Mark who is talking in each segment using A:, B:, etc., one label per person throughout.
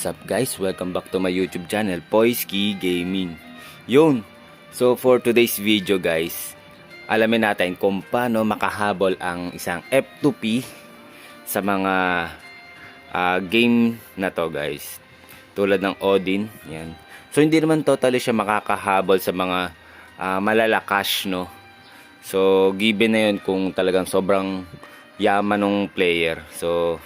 A: What's up guys? Welcome back to my YouTube channel, Poiski Gaming. Yun. So for today's video guys, alamin natin kung paano makahabol ang isang F2P sa mga ah, game na to guys. Tulad ng Odin, yan. So hindi naman totally siya makakahabol sa mga ah, malalakas no. So given na yun kung talagang sobrang yaman ng player. So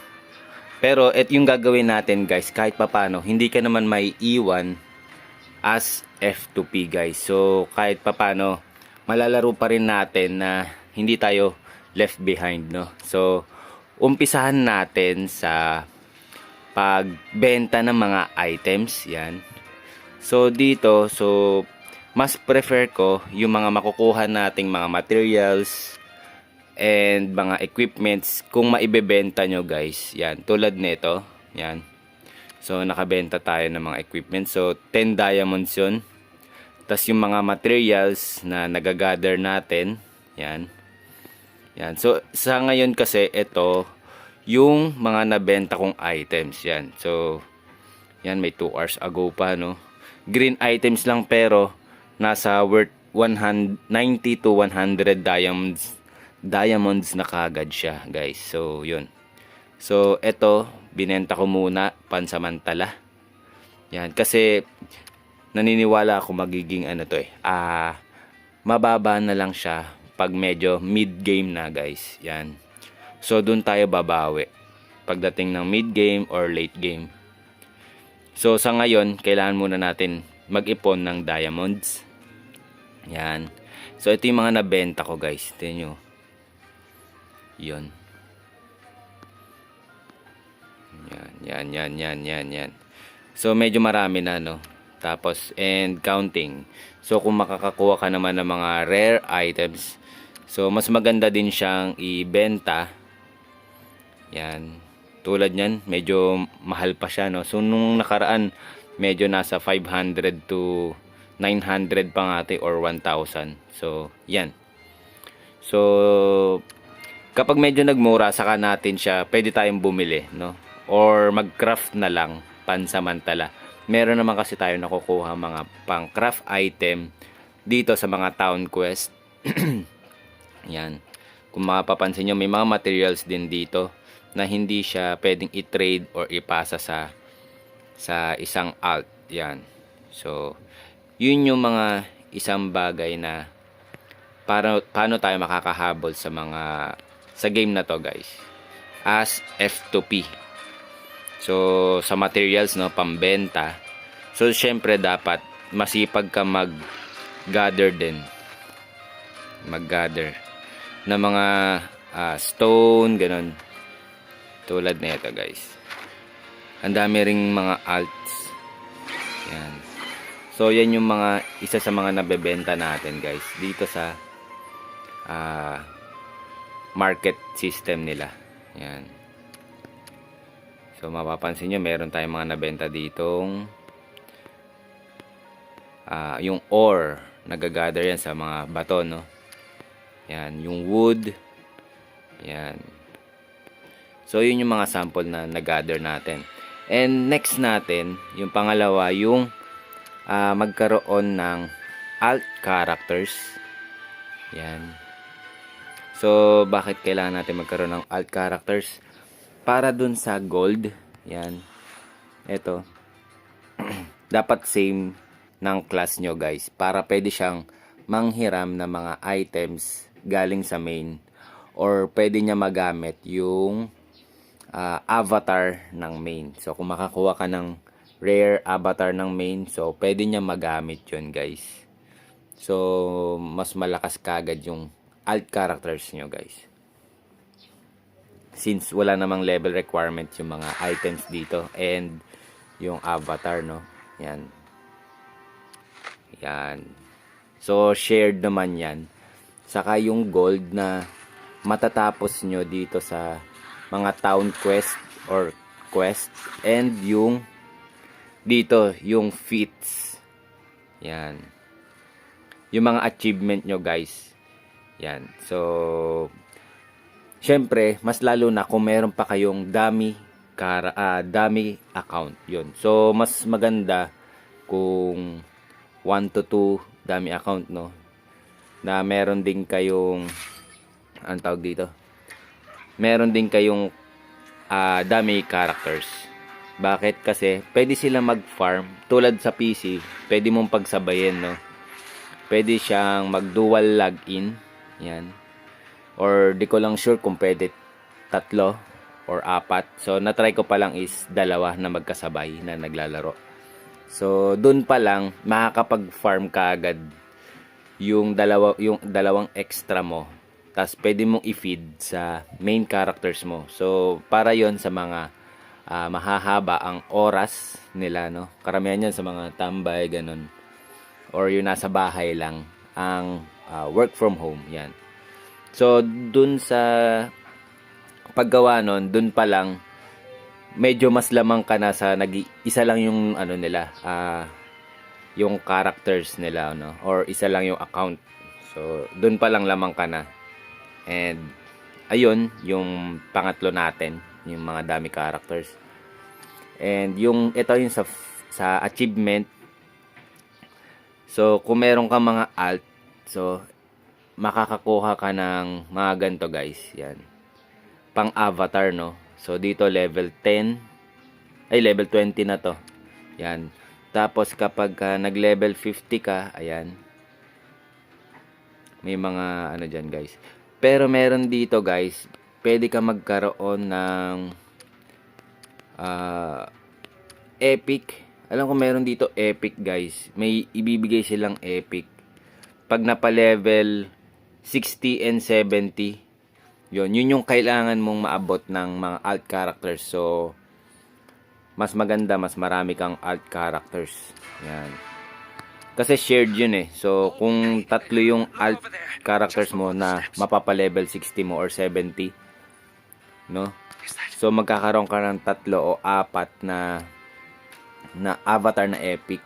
A: pero et yung gagawin natin guys, kahit papano, hindi ka naman may iwan as F2P guys. So kahit papano, malalaro pa rin natin na hindi tayo left behind no. So umpisahan natin sa pagbenta ng mga items, yan. So dito, so mas prefer ko yung mga makukuha nating mga materials, and mga equipments kung maibebenta nyo guys. Yan, tulad nito. Yan. So, nakabenta tayo ng mga equipment. So, 10 diamonds yun. Tapos yung mga materials na nagagather natin. Yan. Yan. So, sa ngayon kasi, ito, yung mga nabenta kong items. Yan. So, yan, may 2 hours ago pa, no? Green items lang pero nasa worth 190 to 100 diamonds diamonds na kagad siya guys. So yun. So eto binenta ko muna pansamantala. Yan kasi naniniwala ako magiging ano to eh ah mababa na lang siya pag medyo mid game na guys. Yan. So dun tayo babawi pagdating ng mid game or late game. So sa ngayon kailangan muna natin mag-ipon ng diamonds. Yan. So ito yung mga nabenta ko guys. Tingnan nyo Yun. Yan, yan, yan, yan, yan, yan. So, medyo marami na, no? Tapos, and counting. So, kung makakakuha ka naman ng mga rare items, so, mas maganda din siyang ibenta. Yan. Tulad niyan, medyo mahal pa siya, no? So, nung nakaraan, medyo nasa 500 to 900 pa nga ate or 1,000. So, yan. So, kapag medyo nagmura, saka natin siya, pwede tayong bumili, no? Or mag-craft na lang, pansamantala. Meron naman kasi tayo nakukuha mga pang-craft item dito sa mga town quest. Yan. Kung mapapansin nyo, may mga materials din dito na hindi siya pwedeng i-trade or ipasa sa sa isang alt. Yan. So, yun yung mga isang bagay na para, paano tayo makakahabol sa mga sa game na to guys. As F2P so sa materials no pambenta. So syempre dapat masipag ka mag gather din. Mag gather ng mga ah, stone ganun. Tulad na ito guys. Ang dami ring mga alts. Yan. So yan yung mga isa sa mga nabebenta natin guys dito sa ah market system nila. Yan. So, mapapansin nyo, meron tayong mga nabenta ditong ah yung ore. Nagagather yan sa mga bato, no? Yan. Yung wood. Yan. So, yun yung mga sample na nagather natin. And next natin, yung pangalawa, yung ah, magkaroon ng alt characters. Yan. So, bakit kailangan natin magkaroon ng alt characters? Para dun sa gold, yan, ito, dapat same ng class nyo guys. Para pwede siyang manghiram ng mga items galing sa main. Or pwede niya magamit yung ah, avatar ng main. So, kung makakuha ka ng rare avatar ng main, so pwede niya magamit yun guys. So, mas malakas kagad yung alt characters nyo guys. Since wala namang level requirement yung mga items dito and yung avatar no. Yan. Yan. So shared naman yan. Saka yung gold na matatapos nyo dito sa mga town quest or quest and yung dito yung feats. Yan. Yung mga achievement nyo guys yan. So, syempre, mas lalo na kung meron pa kayong dami kara, ah, dami account yun. So, mas maganda kung 1 to 2 dami account, no? Na meron din kayong, ang tawag dito? Meron din kayong ah, dami characters. Bakit? Kasi pwede sila mag-farm. Tulad sa PC, pwede mong pagsabayin, no? Pwede siyang mag-dual login. Yan. Or di ko lang sure kung pwede tatlo or apat. So, natry ko pa lang is dalawa na magkasabay na naglalaro. So, dun pa lang, makakapag-farm ka agad yung, dalawa, yung dalawang extra mo. Tapos, pwede mong i-feed sa main characters mo. So, para yon sa mga ah, mahahaba ang oras nila, no? Karamihan yan sa mga tambay, ganun. Or yung nasa bahay lang, ang ah, work from home, yan. So, dun sa paggawa nun, dun pa lang, medyo mas lamang ka na sa nag isa lang yung ano nila, ah yung characters nila, no? Or isa lang yung account. So, dun pa lang lamang ka na. And, ayun, yung pangatlo natin, yung mga dami characters. And, yung, ito yung sa, sa achievement. So, kung meron ka mga alt, so, makakakuha ka ng mga ganito guys. Yan. Pang avatar, no? So, dito level 10. Ay, level 20 na to. Yan. Tapos, kapag ka nag-level 50 ka, ayan. May mga, ano dyan, guys. Pero, meron dito, guys. Pwede ka magkaroon ng ah epic. Alam ko meron dito epic, guys. May ibibigay silang epic. Pag napa-level 60 and 70, yun, yun yung kailangan mong maabot ng mga alt characters. So, mas maganda, mas marami kang alt characters. Yan. Kasi shared yun eh. So, kung tatlo yung alt characters mo na mapapa-level 60 mo or 70, no? So, magkakaroon ka ng tatlo o apat na na avatar na epic.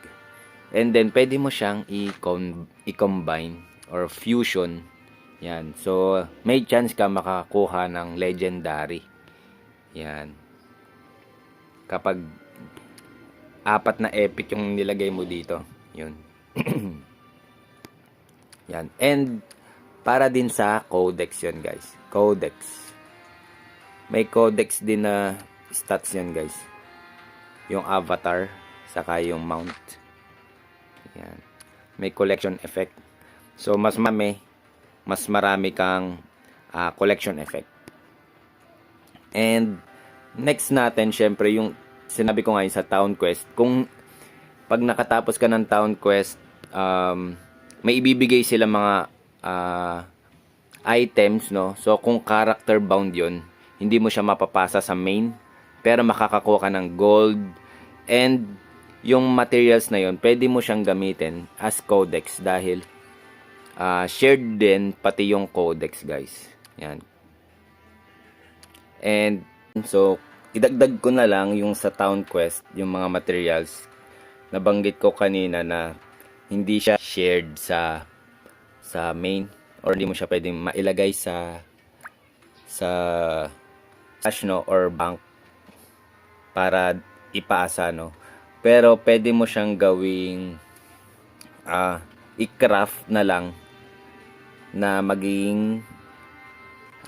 A: And then, pwede mo siyang i-com- i-combine or fusion. Yan. So, may chance ka makakuha ng legendary. Yan. Kapag apat na epic yung nilagay mo dito. Yun. Yan. And, para din sa codex yun, guys. Codex. May codex din na stats yan, guys. Yung avatar, saka yung mount. Yan. May collection effect. So, mas marami, mas marami kang ah, collection effect. And, next natin, syempre, yung sinabi ko ngayon sa town quest, kung pag nakatapos ka ng town quest, um, may ibibigay sila mga ah, items, no? So, kung character bound yon hindi mo siya mapapasa sa main, pero makakakuha ka ng gold, and yung materials na yon pwede mo siyang gamitin as codex dahil ah, shared din pati yung codex, guys. Yan. And, so, idagdag ko na lang yung sa town quest, yung mga materials. Nabanggit ko kanina na hindi siya shared sa sa main or hindi mo siya pwedeng mailagay sa sa cash no or bank para ipasa no pero pwede mo siyang gawing ah i-craft na lang na maging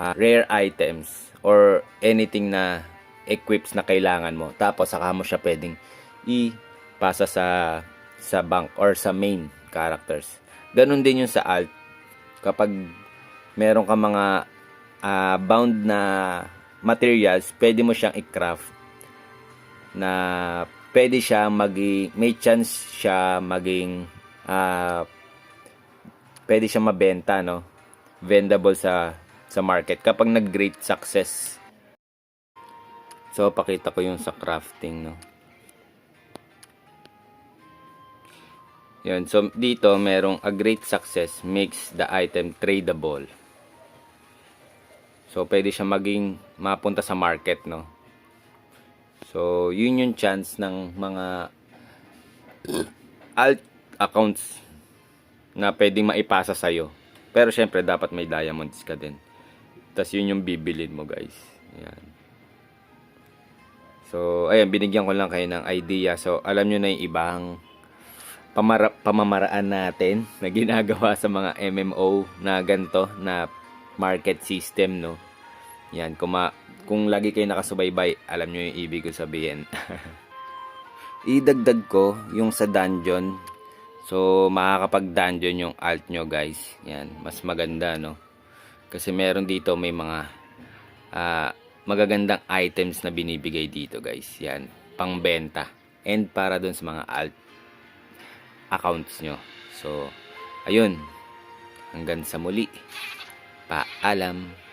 A: ah, rare items or anything na equips na kailangan mo. Tapos saka mo siya pwedeng ipasa sa sa bank or sa main characters. Ganun din yung sa alt. Kapag meron ka mga ah, bound na materials, pwede mo siyang i-craft na pwede siya maging may chance siya maging ah, pwede siya mabenta no vendable sa sa market kapag nag-great success so pakita ko yung sa crafting no Yun. So, dito, merong a great success makes the item tradable. So, pwede siya maging mapunta sa market, no? So, yun yung chance ng mga alt accounts na pwedeng maipasa sa'yo. Pero, syempre, dapat may diamonds ka din. Tapos, yun yung bibilin mo, guys. Yan. So, ayan, binigyan ko lang kayo ng idea. So, alam nyo na yung ibang pamara- pamamaraan natin na ginagawa sa mga MMO na ganito, na market system, no? Yan, kung, ma- kung lagi kayo nakasubaybay, alam nyo yung ibig ko sabihin. Idagdag ko yung sa dungeon. So, makakapag-dungeon yung alt nyo, guys. Yan, mas maganda, no? Kasi meron dito may mga ah, magagandang items na binibigay dito, guys. Yan, pangbenta. And para dun sa mga alt accounts nyo. So, ayun. Hanggang sa muli. Paalam.